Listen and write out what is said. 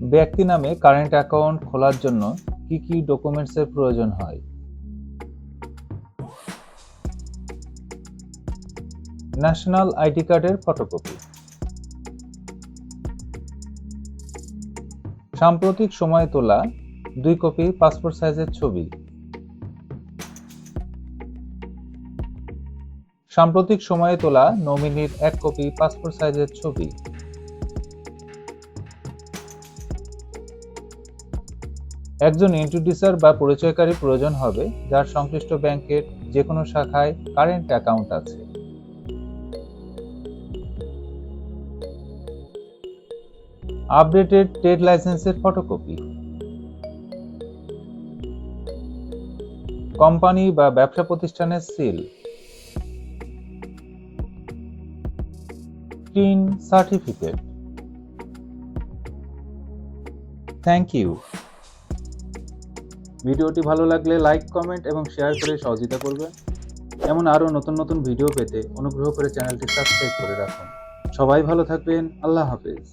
ব্যক্তি নামে current account খোলার জন্য কি কি ডকুমেন্টসের প্রয়োজন হয়? ন্যাশনাল আইডি কার্ডের ফটোকপি সাম্প্রতিক সময়ে তোলা দুই কপি পাসপোর্ট সাইজের ছবি। সাম্প্রতিক সময়ে তোলা নমিনির এক কপি পাসপোর্ট সাইজের ছবি। একজন ইন্ট্রোডিউসার বা পরিচয়কারী প্রয়োজন হবে, যার সংশ্লিষ্ট ব্যাংকের যে কোনো শাখায় কারেন্ট অ্যাকাউন্ট আছে। আপডেটেড ট্রেড লাইসেন্সের ফটোকপি কোম্পানি বা ব্যবসা প্রতিষ্ঠানের seal TIN certificate thank you ভিডিওটি ভালো লাগলে লাইক, কমেন্ট এবং শেয়ার করে সহযোগিতা করবেন। এমন আরও নতুন নতুন ভিডিও পেতে অনুগ্রহ করে চ্যানেলটি সাবস্ক্রাইব করে রাখুন। সবাই ভালো থাকবেন। আল্লাহ হাফেজ।